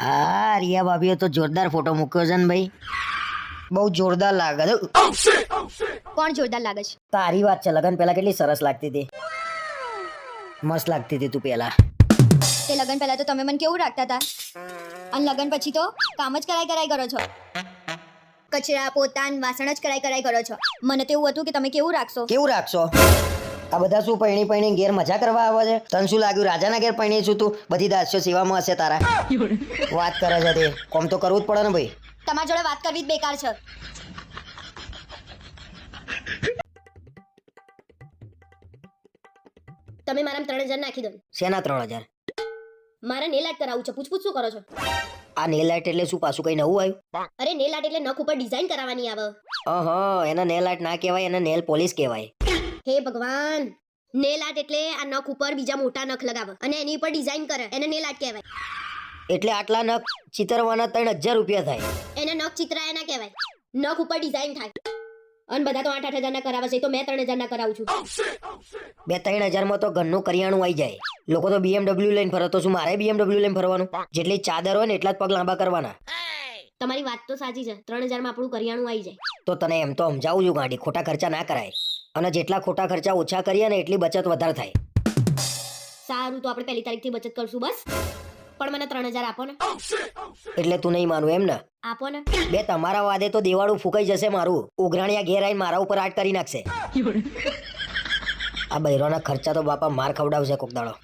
હા રિયા ભાભીએ તો જોરદાર ફોટો મૂક્યો છે ને ભાઈ. બહુ જોરદાર લાગે છે. કોણ જોરદાર લાગે છે? તારી વાત છે લગન પહેલા કેટલી સરસ લાગતી હતી. મસ્ત લાગતી હતી તું પહેલા. તે લગન પહેલા તો તમે મને કેવું રાખતા હતા? અને લગન પછી તો કામ જ કરાય કરાય કરો છો. કચરા પોતાન વાસણ જ કરાય કરાય કરો છો. મને તો એવું હતું કે તમે કેવું રાખશો? કેવું રાખશો? આ બધા શું પૈણી પૈણી ઘેર મજા કરવા આવે છે? તને શું લાગ્યું રાજાના ઘેર પૈણી છું તું? બધી દાસ્યો સેવામાં હશે તારા. વાત કરે છે તે. કોમ તો કરવું જ પડે ને ભાઈ. તમારી જોડે વાત કરવી જ બેકાર છે. તમે મારા ત્રણ હજાર નાખી દો. શેના ત્રણ હજાર? મારે નેલ આર્ટ કરાવવું છે. પૂછપૂછ શું કરો છો? આ નેલ આર્ટ એટલે શું? પાછું કઈ નવું આવ્યું? અરે નેલ આર્ટ એટલે નખ ઉપર ડિઝાઇન કરાવવાની આવે. અહ એના નેલ આર્ટ ના કહેવાય એના નેલ પોલિશ કહેવાય. હે ભગવાન. નેલ આર્ટ એટલે આ નખ ઉપર બીજા મોટા નખ લગાવે અને એની ઉપર ડિઝાઇન કરે. એને નેલ આર્ટ કહેવાય. એટલે આટલા નખ ચિતરવાના ત્રણ હજાર રૂપિયા થાય. એને નખ ચિત્રાયા ના કહેવાય. નખ ઉપર ડિઝાઇન થાય. અને બધા તો આઠ આઠ હજાર ના કરાવે છે તો મેં ત્રણ હજાર ના કરાવું છું. બે ત્રણ હજારમાં તો ઘરનું કરિયાણું આવી જાય. લોકો તો બીએમડબલ્યુ લઈને ફરો તો શું મારે બીએમડબલ્યુ લઈને ફરવાનું? જેટલી ચાદર હોય ને એટલા જ પગ લાંબા કરવાના. તમારી વાત તો સાચી છે ત્રણ હજારમાં આપણું કરિયાણું આવી જાય. તો તને એમ તો સમજાવું છું ગાંડી ખોટા ખર્ચા ના કરાય. અને જેટલા ખોટા ખર્ચા ઓછા કરીએ ને એટલી બચત વધારે થાય. સારું તો આપણે પહેલી તારીખથી બચત કરશું બસ? પણ મને ત્રણ હજાર આપો ને. એટલે તું નહીં માનું એમ ને? આપો ને. બે તમારા વાદે તો દેવાળું ફૂંકાઈ જશે મારું. ઉઘરાણિયા ઘેર આવીને મારા ઉપર આટ કરી નાખશે. આ બૈરોના ખર્ચા તો બાપા માર ખવડાવશે કોક દાડો.